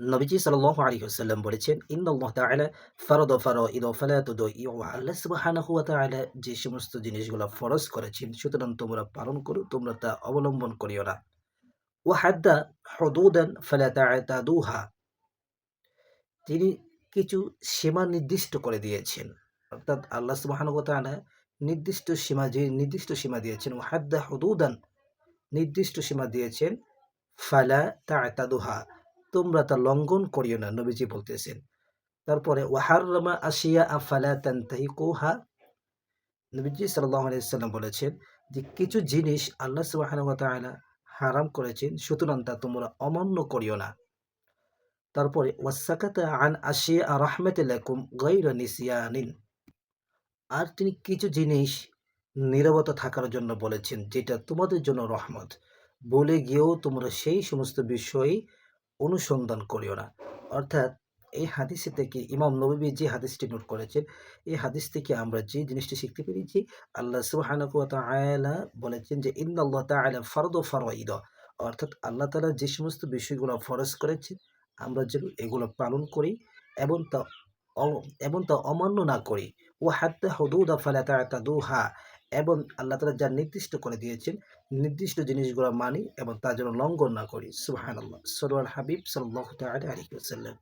নবীজি সাল্লাল্লাহু আলাইহি ওয়াসাল্লাম বলেছেন ফারাদা ফারাইদ ফালা তুদাইয়ু আল্লাহ যে সমস্ত জিনিসগুলো ফরজ করেছেন, সুতরাং তোমরা পালন করো, তোমরা তা অবলম্বন করিও না। ওয়া হাদ্দা হুদুদান তিনি কিছু সীমা নির্দিষ্ট করে দিয়েছেন। অর্থাৎ আল্লাহ সুবহানাহু ওয়া নির্দিষ্ট সীমা, যে নির্দিষ্ট সীমা দিয়েছেন, ওয়া হাদ্দা হুদুদান। নির্দিষ্ট সীমা দিয়েছেন, ফালা তা'তাদুহা। তোমরা তা লঙ্ঘন করিও না, নবীজি বলতেছেন। তারপরে, ওয়াহাররামা আসিয়া আফালা তান্তাহিকুহা নবীজি সাল্লাল্লাহু আলাইহি সাল্লাম বলেছেন যে, কিছু জিনিস আল্লাহ হারাম করেছেন, সুতরাং তা তোমরা অমান্য করিও না। তারপরে ওয়াসাকাতা আন আসিয়া গায়রা নিসিয়ানিন। আর তিনি কিছু জিনিস নীরবতা থাকার জন্য বলেছেন, যেটা তোমাদের জন্য রহমত। বলে গিয়েও তোমরা সেই সমস্ত বিষয় অনুসন্ধান করিও না। অর্থাৎ এই হাদিস থেকে ইমাম নবী যে হাদিসটি নোট করেছেন, এই হাদিস থেকে আমরা যে জিনিসটি শিখতে পেরেছি, আল্লাহ তাআলা বলেছেন যে, ইন্নাল্লাহ তাআলা ফরদ ফর ফরাইদ অর্থাৎ আল্লাহ তালা যে সমস্ত বিষয়গুলো ফরজ করেছেন, আমরা যেন এগুলো পালন করি এবং তা এবং তা অমান্য না করি। ও হাত হাত্তা হদুদা ফালা তা'তাদুহা এবং আল্লাহ তালা যা নির্দিষ্ট করে দিয়েছেন, নির্দিষ্ট জিনিসগুলো মানি এবং তার জন্য লঙ্ঘন না করি। সুবহানাল্লাহ। সরোয়ার হাবিব সাল্লাহ আলী ওয়াসাল্লাম।